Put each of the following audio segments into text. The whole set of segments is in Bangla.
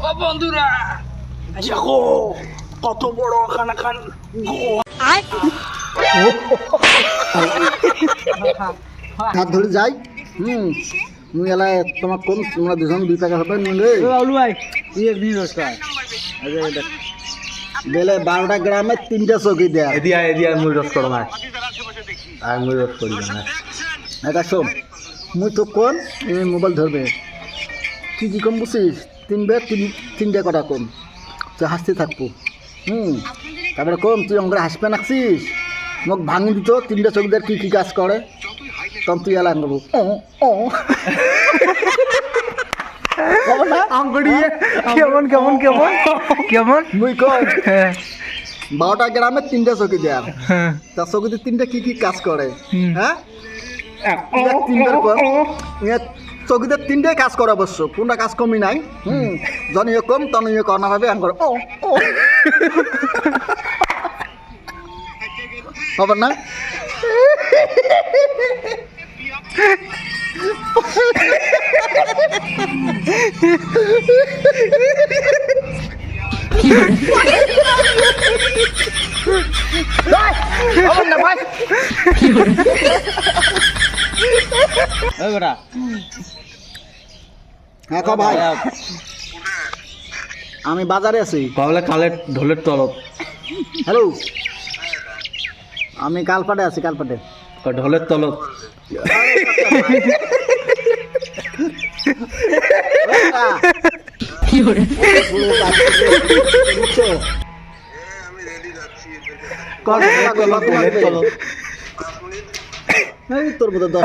ও বন্ধুরা দেখো কত বড় খানা খান হাত ধরে যাই। হুম। মুই এলা তোমার কম তোমরা দুজন দুই টাকা হবে নুলে। বেলে বারোটা গ্রামে তিনটা চৌকি দেয়া। এদিয়া এদিয়া মুই রোজ করো না আর মুই রোজ করি। না এটা শোন মুই তো এই মোবাইল ধরবে। কি কি কম বুঝিস তিন বে তিন তিনটে কথা কম? তুই হাসতে থাকব। হুম। তারপরে কম তুই অঙ্গরে হাসপে নাকছিস মোক ভাঙি দিত তিনটে চৌকিদার কি কি কাজ করে? তখন তুই এলা করব। ও ও। কেমন কেমন কেমন কেমন? মুই কই? বারোটা গ্রামে তিনটা চৌকি দেয়া তার চৌকিতে তিনটা কি কি কাজ করে? হ্যাঁ? তিনটার কম ইয়াত চৌকিতে তিনটাই কাজ করে অবশ্য কোনটা কাজ কমি নাই। হুম। জন ইয়ে কম তন ইয়ে কর না ভাবে আন করে ও হবে না? হবে না ভাই ওই বেটা হ্যাঁ ক ভাই। আমি বাজারে আছি। কবলে কালের ঢোলের তলত হ্যালো। আমি কালপাটে আছি কালপাটে। ঢোলের এই তোর মতো দশ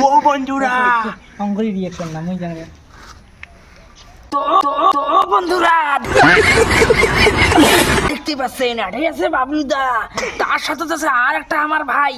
ও বন্ধুরা। অঙ্গরি রিয়েকশন না মুই জানি তো তো- বন্ধুরা। দেখতে পাচ্ছেন এটাই আছে বাবলুদা। তার সাথে আছে আর একটা আমার ভাই।